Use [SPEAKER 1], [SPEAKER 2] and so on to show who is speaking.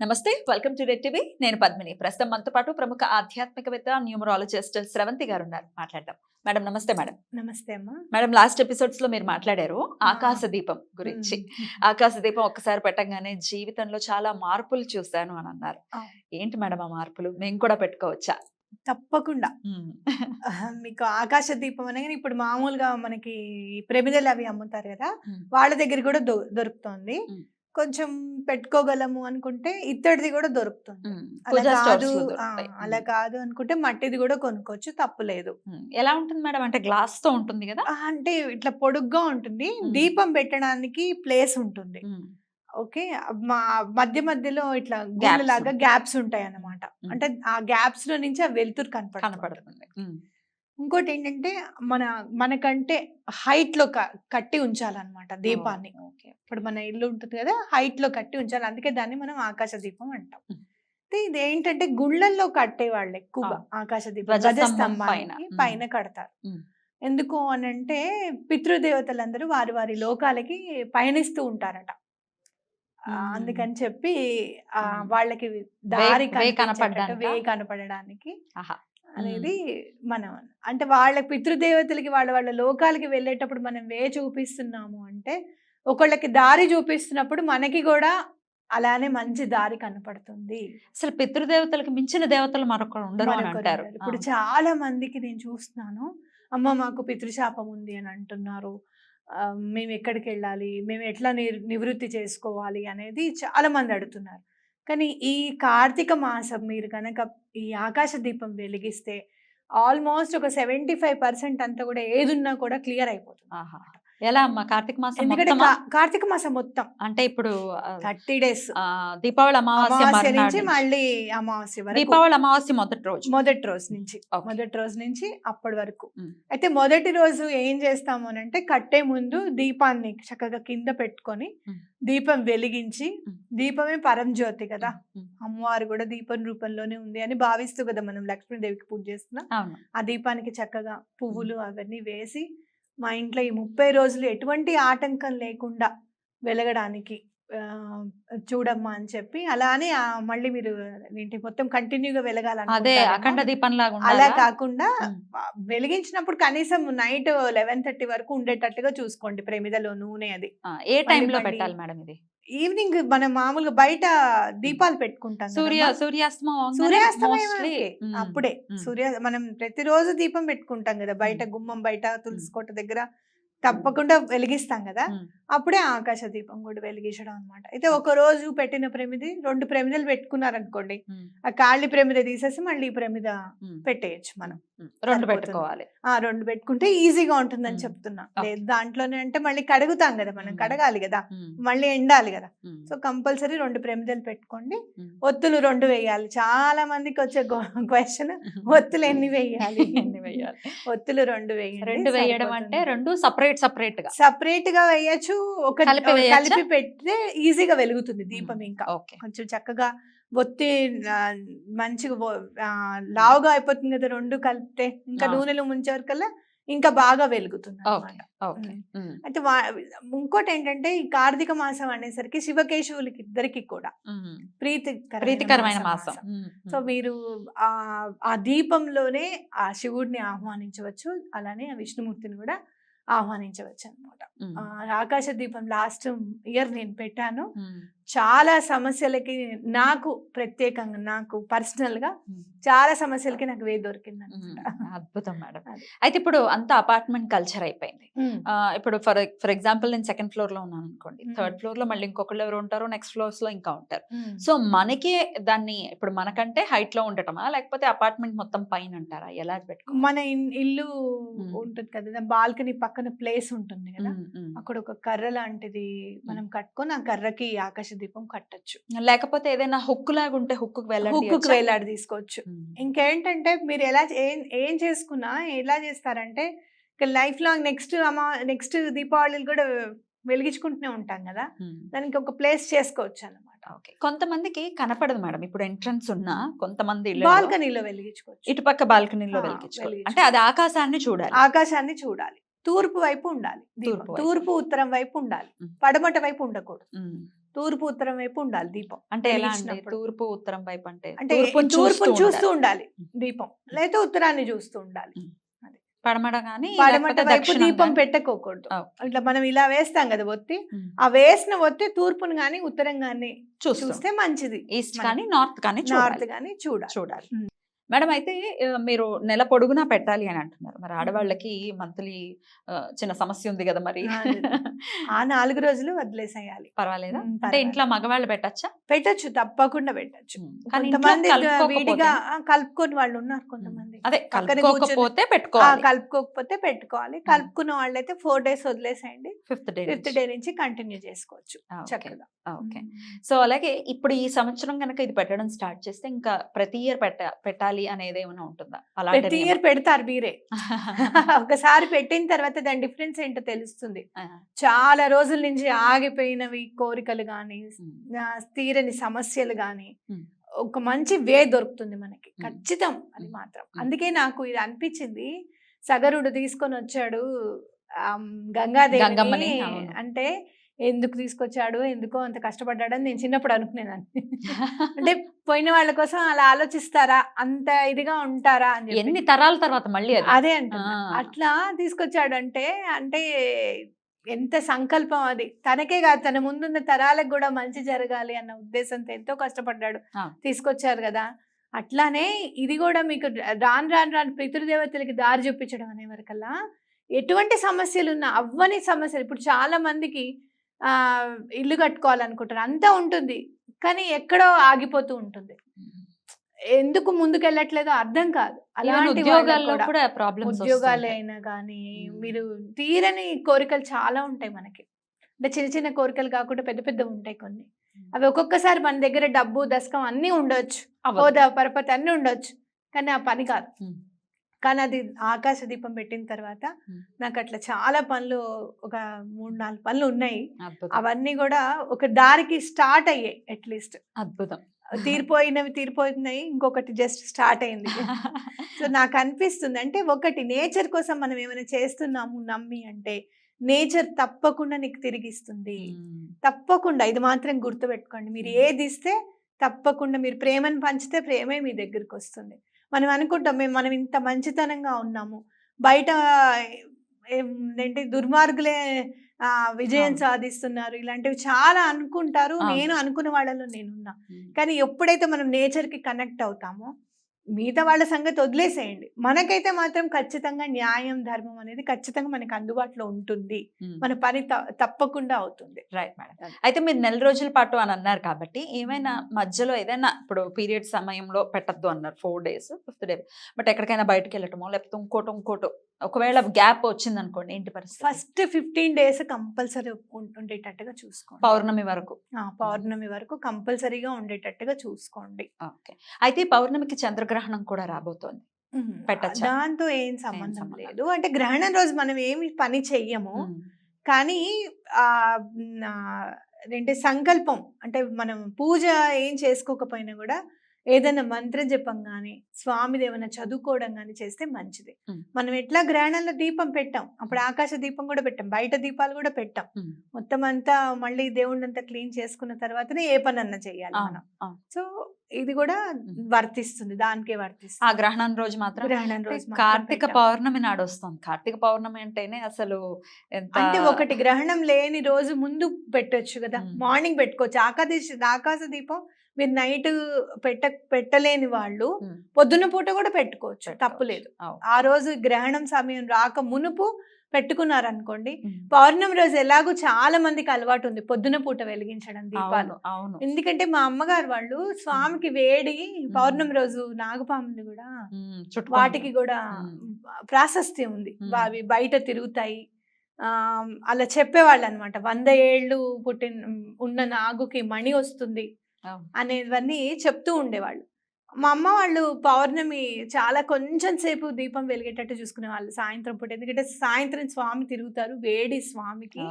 [SPEAKER 1] నమస్తే welcome to red TV నేను పద్మిని. ప్రస్తుతం మనతో పాటు ప్రముఖ ఆధ్యాత్మికవేత్త న్యూమరాలజిస్ట్ స్రవంతి గారు ఉన్నారు మాట్లాడదాం. మేడం నమస్తే మేడం.
[SPEAKER 2] నమస్తే అమ్మా.
[SPEAKER 1] మేడం లాస్ట్ ఎపిసోడ్స్లో మీరు మాట్లాడారు ఆకాశ దీపం గురించి. ఆకాశ దీపం ఒక్కసారి పెట్టంగానే జీవితంలో చాలా మార్పులు చూశాను అని అన్నారు. ఏంటి మేడం ఆ మార్పులు? మేము కూడా పెట్టుకోవచ్చా?
[SPEAKER 2] తప్పకుండా. మీకు ఆకాశ దీపం అనగానే ఇప్పుడు మామూలుగా మనకి ప్రమిదలు అవి అమ్ముతారు కదా. వాళ్ళ దగ్గర కూడా దొరుకుతుంది. కొంచెం పెట్టుకోగలము అనుకుంటే ఇత్తడిది కూడా దొరుకుతుంది. అలా కాదు. అలా కాదు అనుకుంటే మట్టిది కూడా కొనుక్కోవచ్చు తప్పులేదు
[SPEAKER 1] ఉమ్. ఎలా ఉంటుంది మేడం అంటే గ్లాస్తో ఉంటుంది కదా
[SPEAKER 2] అంటే ఇట్లా పొడుగ్గా ఉంటుంది. దీపం పెట్టడానికి ప్లేస్ ఉంటుంది. ఓకే మా మధ్య మధ్యలో ఇట్లా లాగా. గ్యాప్స్ ఉంటాయి అన్నమాట. అంటే ఆ గ్యాప్స్లో నుంచి ఆ వెలుతురు కనపడుతుంది. ఇంకోటి ఏంటంటే మన మనకంటే హైట్లో కట్టి ఉంచాలన్నమాట దీపాన్ని. ఇప్పుడు మన ఇల్లు ఉంటుంది కదా హైట్లో కట్టి ఉంచాలి అందుకే దాన్ని మనం ఆకాశ దీపం అంటాం. అయితే ఇది ఏంటంటే గుళ్ళల్లో కట్టే వాళ్ళు ఎక్కువగా. ఆకాశ దీపం
[SPEAKER 1] పైన.
[SPEAKER 2] కడతారు. ఎందుకు అని అంటే పితృదేవతలందరూ వారి వారి లోకాలకి పయనిస్తూ ఉంటారట. అందుకని చెప్పి. వాళ్ళకి దారి
[SPEAKER 1] వే కనపడ్డానికా?
[SPEAKER 2] వే కనపడడానికి
[SPEAKER 1] ఆహా.
[SPEAKER 2] అనేది మనం అంటే వాళ్ళ పితృదేవతలకి వాళ్ళ వాళ్ళ లోకాలకి వెళ్ళేటప్పుడు మనం వే చూపిస్తున్నాము అంటే ఒకళ్ళకి దారి చూపిస్తున్నప్పుడు మనకి కూడా అలానే మంచి దారి కనపడుతుంది.
[SPEAKER 1] అసలు పితృదేవతలకు మించిన దేవతలు మరొకరు ఉండరు అని అంటారు.
[SPEAKER 2] ఇప్పుడు. చాలా మందికి నేను చూస్తున్నాను. అమ్మ మాకు పితృశాపం ఉంది అని అంటున్నారు. మేము ఎక్కడికి వెళ్ళాలి? మేము ఎట్లా నివృత్తి చేసుకోవాలి అనేది చాలా మంది అడుగుతున్నారు. కానీ ఈ కార్తీక మాసం మీరు కనుక ఈ ఆకాశ దీపం వెలిగిస్తే ఆల్మోస్ట్ ఒక సెవెంటీ ఫైవ్ పర్సెంట్ అంతా కూడా ఏదున్నా కూడా క్లియర్ అయిపోతుంది
[SPEAKER 1] ఆహా. ఎలా అమ్మా? కార్తీక మాసం
[SPEAKER 2] ఎందుకంటే కార్తీక మాసం మొత్తం.
[SPEAKER 1] అంటే ఇప్పుడు
[SPEAKER 2] థర్టీ డేస్.
[SPEAKER 1] దీపావళి అమావాస్య
[SPEAKER 2] నుంచి. మళ్ళీ అమావాస్య వరకు.
[SPEAKER 1] దీపావళి అమావాస్య మొదటి రోజు.
[SPEAKER 2] మొదటి రోజు నుంచి. మొదటి రోజు నుంచి అప్పటి వరకు. అయితే మొదటి రోజు ఏం చేస్తాము అని అంటే కట్టే ముందు దీపాన్ని చక్కగా కింద పెట్టుకొని. దీపం వెలిగించి. దీపమే పరంజ్యోతి కదా.
[SPEAKER 1] ఉమ్,
[SPEAKER 2] అమ్మవారు కూడా దీపం రూపంలోనే ఉంది అని భావిస్తూ కదా మనం లక్ష్మీదేవికి పూజ చేస్తున్నాం. ఆ దీపానికి చక్కగా పువ్వులు అవన్నీ వేసి మా ఇంట్లో ఈ ముప్పై రోజులు ఎటువంటి ఆటంకం లేకుండా వెలగడానికి చూడమ్మా అని చెప్పి అలానే మళ్ళీ మీరు ఏంటి మొత్తం కంటిన్యూగా
[SPEAKER 1] అదే
[SPEAKER 2] వెలగాలనుకుంటారేమో.
[SPEAKER 1] అఖండ దీపం లాగా
[SPEAKER 2] అలా? కాకుండా వెలిగించినప్పుడు కనీసం నైట్ లెవెన్ థర్టీ వరకు ఉండేటట్టుగా చూసుకోండి ప్రమిదలో నూనె అది
[SPEAKER 1] ఏ టైంలో పెట్టాలి మేడం ఇది
[SPEAKER 2] ఈవినింగ్ మనం మామూలుగా బయట దీపాలు పెట్టుకుంటాం
[SPEAKER 1] సూర్య. సూర్యాస్తమం
[SPEAKER 2] సూర్యాస్తమయం అప్పుడే. సూర్య మనం ప్రతిరోజు దీపం పెట్టుకుంటాం కదా బయట గుమ్మం బయట తులసి కోట దగ్గర తప్పకుండా వెలిగిస్తాం కదా? అప్పుడే ఆకాశ దీపం కూడా వెలిగించడం అన్నమాట. అయితే ఒక రోజు పెట్టిన ప్రమిది రెండు ప్రమిదలు పెట్టుకున్నారనుకోండి ఆ కాళ్ళి ప్రమిద తీసేసి మళ్ళీ ఈ ప్రమిద పెట్టేయచ్చు మనం.
[SPEAKER 1] రెండు. పెట్టుకోవాలి.
[SPEAKER 2] ఆ రెండు పెట్టుకుంటే ఈజీగా ఉంటుందని. చెప్తున్నా. దాంట్లోనే అంటే మళ్ళీ కడుగుతాం కదా మనం. కడగాలి కదా మళ్ళీ ఎండాలి కదా. సో కంపల్సరీ రెండు ప్రమిదలు పెట్టుకోండి. ఒత్తులు రెండు వేయాలి. చాలా మందికి వచ్చే క్వశ్చన్ ఒత్తులు ఎన్ని వేయాలి?
[SPEAKER 1] ఎన్ని వేయాలి?
[SPEAKER 2] ఒత్తులు రెండు వేయండి
[SPEAKER 1] రెండు వేయడం అంటే రెండు సపరేట్
[SPEAKER 2] సపరేట్గా సపరేట్గా వేయచ్చు ఒక
[SPEAKER 1] కలిపి
[SPEAKER 2] పెడితే ఈజీగా వెలుగుతుంది దీపం ఇంకా. కొంచెం చక్కగా ఒత్తి మంచిగా లావుగా అయిపోతుంది కదా రెండు కలిపితే ఇంకా. నూనెలో ముంచే వరకల్లా ఇంకా బాగా వెలుగుతుంది వా- ఇంకోటి ఏంటంటే ఈ కార్తీక మాసం అనేసరికి శివకేశవులకి ఇద్దరికి కూడా. ప్రీతి
[SPEAKER 1] ప్రీతికరమైన మాసం
[SPEAKER 2] సో. మీరు ఆ దీపంలోనే ఆ శివుడిని ఆహ్వానించవచ్చు. అలానే ఆ విష్ణుమూర్తిని కూడా ఆహ్వానించవచ్చు అనమాట ఆకాశ దీపం లాస్ట్ ఇయర్ నేను పెట్టాను. చాలా సమస్యలకి నాకు ప్రత్యేకంగా నాకు
[SPEAKER 1] పర్సనల్గా.
[SPEAKER 2] చాలా సమస్యలకి నాకు వే దొరికింది
[SPEAKER 1] అద్భుతం మేడం. అయితే ఇప్పుడు అంత అపార్ట్మెంట్ కల్చర్ అయిపోయింది. ఇప్పుడు ఫర్ ఫర్ ఎగ్జాంపుల్ నేను సెకండ్ ఫ్లోర్లో ఉన్నాను అనుకోండి. థర్డ్ ఫ్లోర్లో మళ్ళీ ఇంకొకళ్ళు ఎవరు ఉంటారు నెక్స్ట్ ఫ్లోర్స్లో ఇంకా ఉంటారు. సో మనకి దాన్ని ఇప్పుడు మనకంటే హైట్లో ఉండటమా? లేకపోతే అపార్ట్మెంట్ మొత్తం పైన ఉంటారా? ఎలా పెట్టుకో
[SPEAKER 2] మన ఇల్లు. ఉంటుంది కదా బాల్కనీ పక్కన ప్లేస్ ఉంటుంది కదా. అక్కడ ఒక కర్ర లాంటిది మనం కట్టుకొని ఆ కర్రకి ఆకాశ దీపం కట్టచ్చు.
[SPEAKER 1] లేకపోతే ఏదైనా హుక్ లాగా ఉంటే హుక్
[SPEAKER 2] హుక్కు వేలాడి తీసుకోవచ్చు. ఇంకేంటంటే మీరు ఎలా ఏం ఏం చేసుకున్నా ఎలా చేస్తారంటే లైఫ్ లాంగ్ నెక్స్ట్ అమ్మా నెక్స్ట్ దీపావళిలు కూడా వెలిగించుకుంటూనే ఉంటాం కదా? దానికి ఒక ప్లేస్ చేసుకోవచ్చు అన్నమాట
[SPEAKER 1] ఓకే. కొంతమందికి కనపడదు మేడం. ఇప్పుడు ఎంట్రన్స్ ఉన్నా కొంతమంది
[SPEAKER 2] బాల్కనీలో వెలిగించుకోవచ్చు.
[SPEAKER 1] ఇటుపక్క బాల్కనీలో
[SPEAKER 2] ఆ,
[SPEAKER 1] వెలిగించుకో
[SPEAKER 2] వెలిగించుకో.
[SPEAKER 1] అంటే అది ఆకాశాన్ని చూడాలి.
[SPEAKER 2] ఆకాశాన్ని చూడాలి. తూర్పు వైపు ఉండాలి.
[SPEAKER 1] తూర్పు
[SPEAKER 2] ఉత్తరం వైపు ఉండాలి. పడమట వైపు ఉండకూడదు. తూర్పు ఉత్తరం వైపు ఉండాలి దీపం.
[SPEAKER 1] అంటే ఎలా. తూర్పు ఉత్తరం వైపు అంటే
[SPEAKER 2] అంటే
[SPEAKER 1] తూర్పుని
[SPEAKER 2] తూర్పును చూస్తూ
[SPEAKER 1] ఉండాలి.
[SPEAKER 2] దీపం. లేదా ఉత్తరాన్ని చూస్తూ ఉండాలి.
[SPEAKER 1] కానీ
[SPEAKER 2] పడమట వైపు దీపం పెట్టకోకూడదు. ఇట్లా మనం ఇలా వేస్తాం కదా ఒత్తి. ఆ వేసిన ఒత్తి తూర్పును గాని ఉత్తరం గాని
[SPEAKER 1] చూస్తే.
[SPEAKER 2] మంచిది.
[SPEAKER 1] ఈస్ట్. కానీ నార్త్ కానీ
[SPEAKER 2] నార్త్ గాని చూడాలి.
[SPEAKER 1] చూడాలి. మేడం అయితే మీరు నెల పొడుగునా పెట్టాలి అని అంటున్నారు. మరి ఆడవాళ్ళకి మంత్లీ చిన్న సమస్య ఉంది కదా మరి.
[SPEAKER 2] ఆ నాలుగు రోజులు వదిలేసేయాలి.
[SPEAKER 1] పర్వాలేదా? అంటే. ఇంట్లో మగవాళ్ళు పెట్టచ్చా?
[SPEAKER 2] పెట్టొచ్చు తప్పకుండా పెట్టొచ్చు. కొంతమంది విడిగా కలుపుకొని వాళ్ళు ఉన్నారు కొంతమంది.
[SPEAKER 1] అదే కలుపుకోకపోతే పెట్టుకోవాలి.
[SPEAKER 2] కలుపుకోకపోతే పెట్టుకోవాలి. కలుపుకున్న వాళ్ళైతే ఫోర్ డేస్ వదిలేసేయండి.
[SPEAKER 1] ఫిఫ్త్ డే
[SPEAKER 2] ఫిఫ్త్ డే నుంచి కంటిన్యూ చేసుకోవచ్చు చక్కగా.
[SPEAKER 1] ఓకే. సో అలాగే ఇప్పుడు ఈ సంవత్సరం కనుక ఇది పెట్టడం స్టార్ట్ చేస్తే ఇంకా ప్రతి ఇయర్ పెట్ట పెట్టాలి అనేది ఏమైనా ఉంటుందా అలాంటి
[SPEAKER 2] ప్రతి? ఇయర్ పెడతారు మీరే ఒకసారి పెట్టిన తర్వాత దాని డిఫరెన్స్ ఏంటో తెలుస్తుంది చాలా రోజుల నుంచి ఆగిపోయినవి కోరికలు కానీ తీరని సమస్యలు కానీ
[SPEAKER 1] Hmm.
[SPEAKER 2] ఒక మంచి వే దొరుకుతుంది మనకి. ఖచ్చితం అది. మాత్రం. అందుకే నాకు ఇది అనిపించింది సగరుడు తీసుకొని వచ్చాడు
[SPEAKER 1] అవును.
[SPEAKER 2] అంటే ఎందుకు తీసుకొచ్చాడు? ఎందుకో అంత కష్టపడ్డాడని నేను చిన్నప్పుడు అనుకునేదాన్ని. అంటే పోయిన వాళ్ళ కోసం అలా ఆలోచిస్తారా? అంత ఇదిగా ఉంటారా? అని చెప్పి.
[SPEAKER 1] ఎన్ని తరాల తర్వాత మళ్ళీ అది? ఆ.
[SPEAKER 2] అట్లా తీసుకొచ్చాడంటే అంటే ఎంత సంకల్పం అది. తనకే కాదు తన ముందున్న తరాలకు కూడా మంచి జరగాలి అన్న ఉద్దేశంతో ఎంతో కష్టపడ్డాడు. తీసుకొచ్చారు కదా. అట్లానే ఇది కూడా మీకు రాను రాను రాను పితృదేవతలకి దారి చూపించడం అనే వరకల్లా ఎటువంటి సమస్యలు ఉన్నా అవ్వని సమస్యలు. ఇప్పుడు చాలా మందికి ఇల్లు కట్టుకోవాలనుకుంటారు. అంతా ఉంటుంది. కానీ ఎక్కడో ఆగిపోతూ ఉంటుంది. ఎందుకు ముందుకెళ్ళట్లేదో అర్థం కాదు. అలాంటి ఉద్యోగాలే అయినా కానీ. మీరు తీరని కోరికలు చాలా ఉంటాయి మనకి. అంటే చిన్న చిన్న కోరికలు కాకుండా పెద్ద పెద్ద ఉంటాయి కొన్ని. అవి ఒక్కొక్కసారి మన దగ్గర డబ్బు దశకం అన్నీ ఉండొచ్చు. హోదా పరపతి అన్నీ ఉండొచ్చు. కానీ ఆ పని కాదు. కానీ అది ఆకాశ దీపం పెట్టిన తర్వాత. నాకు అట్లా చాలా పనులు ఒక మూడు నాలుగు పనులు ఉన్నాయి. అవన్నీ కూడా ఒక దారికి స్టార్ట్ అయ్యాయి అట్లీస్ట్
[SPEAKER 1] అద్భుతం.
[SPEAKER 2] తీరిపోయినవి తీరిపోయినాయి ఇంకొకటి జస్ట్ స్టార్ట్ అయింది. సో నాకు అనిపిస్తుంది అంటే ఒకటి నేచర్ కోసం మనం ఏమైనా చేస్తున్నాము నమ్మి అంటే నేచర్ తప్పకుండా నీకు తిరిగిస్తుంది తప్పకుండా ఇది మాత్రం గుర్తుపెట్టుకోండి. మీరు ఏది ఇస్తే తప్పకుండా మీరు ప్రేమను పంచితే ప్రేమే మీ దగ్గరికి వస్తుంది. మనం అనుకుంటాం మేము మనం ఇంత మంచితనంగా ఉన్నాము బయట ఏంటి దుర్మార్గులే ఆ, విజయం. సాధిస్తున్నారు ఇలాంటివి చాలా అనుకుంటారు. నేను అనుకున్న వాళ్ళలో నేనున్నా. కానీ ఎప్పుడైతే మనం నేచర్కి కనెక్ట్ అవుతామో మిగతా వాళ్ళ సంగతి వదిలేసేయండి. మనకైతే మాత్రం ఖచ్చితంగా న్యాయం ధర్మం అనేది ఖచ్చితంగా మనకి అందుబాటులో ఉంటుంది. మన పని తప్పకుండా అవుతుంది.
[SPEAKER 1] Right madam. అయితే మీరు నెల రోజుల పాటు అని అన్నారు కాబట్టి ఏమైనా మధ్యలో ఏదైనా ఇప్పుడు పీరియడ్ సమయంలో పెట్టద్దు అన్నారు four days fifth day. But ఎక్కడికైనా బయటకు వెళ్ళటమో లేకపోతే ఇంకోటి ఇంకోటి ఒకవేళ గ్యాప్ వచ్చింది అనుకోండి ఏంటి పరిస్థితి?
[SPEAKER 2] ఫస్ట్ ఫిఫ్టీన్ డేస్ కంపల్సరీ ఉండేటట్టుగా చూసుకోండి.
[SPEAKER 1] పౌర్ణమి వరకు.
[SPEAKER 2] పౌర్ణమి వరకు కంపల్సరీగా ఉండేటట్టుగా చూసుకోండి.
[SPEAKER 1] ఓకే. అయితే పౌర్ణమికి చంద్రగ్రహణం కూడా రాబోతోంది. పెట్టచ్చా?
[SPEAKER 2] దాంతో ఏం సంబంధం లేదు. అంటే గ్రహణం రోజు మనం ఏమి పని చెయ్యము. కానీ ఏంటి సంకల్పం అంటే మనం పూజ ఏం చేసుకోకపోయినా కూడా ఏదైనా మంత్ర జపం కానీ స్వామిది ఏమైనా చదువుకోవడం కానీ చేస్తే మంచిది. మనం ఎట్లా గ్రహణంలో దీపం పెట్టాం అప్పుడు ఆకాశ దీపం కూడా పెట్టాం బయట దీపాలు కూడా పెట్టాం. మొత్తం అంతా మళ్ళీ దేవుడిని అంతా క్లీన్ చేసుకున్న తర్వాతనే ఏ పని అన్నా చేయాలి మనం. సో ఇది కూడా వర్తిస్తుంది దానికే
[SPEAKER 1] ఆ
[SPEAKER 2] వర్తిస్తుంది
[SPEAKER 1] గ్రహణం రోజు మాత్రం
[SPEAKER 2] గ్రహణం రోజు
[SPEAKER 1] కార్తీక. పౌర్ణమి నాడు వస్తుంది కార్తీక పౌర్ణమి అంటేనే అసలు
[SPEAKER 2] అంటే ఒకటి గ్రహణం లేని రోజు ముందు పెట్టొచ్చు కదా. మార్నింగ్ పెట్టుకోవచ్చు ఆకాశ ఆకాశ దీపం మీరు నైట్ పెట్ట పెట్టలేని వాళ్ళు
[SPEAKER 1] మ్మ్.
[SPEAKER 2] పొద్దున పూట కూడా పెట్టుకోవచ్చు. తప్పులేదు
[SPEAKER 1] అవును.
[SPEAKER 2] ఆ రోజు గ్రహణం సమయం రాక మునుపు పెట్టుకున్నారనుకోండి. పౌర్ణమి రోజు ఎలాగో చాలా మందికి అలవాటు ఉంది పొద్దున పూట వెలిగించడం దీపాలు
[SPEAKER 1] అవును
[SPEAKER 2] ఎందుకంటే మా అమ్మగారు వాళ్ళు స్వామికి వేడి పౌర్ణమి రోజు నాగపాముని కూడా. వాటికి కూడా. ప్రాశస్త్యం ఉంది. అవి బయట తిరుగుతాయి ఆ, అలా చెప్పేవాళ్ళు అనమాట వంద ఏళ్ళు పుట్టిన ఉన్న నాగుకి మణి వస్తుంది. అనేవన్నీ చెప్తూ ఉండేవాళ్ళు. మా అమ్మ వాళ్ళు పౌర్ణమి చాలా కొంచెం సేపు దీపం వెలిగేటట్టు చూసుకునే వాళ్ళు సాయంత్రం పూట. ఎందుకంటే సాయంత్రం స్వామి తిరుగుతారు వేడి స్వామికి.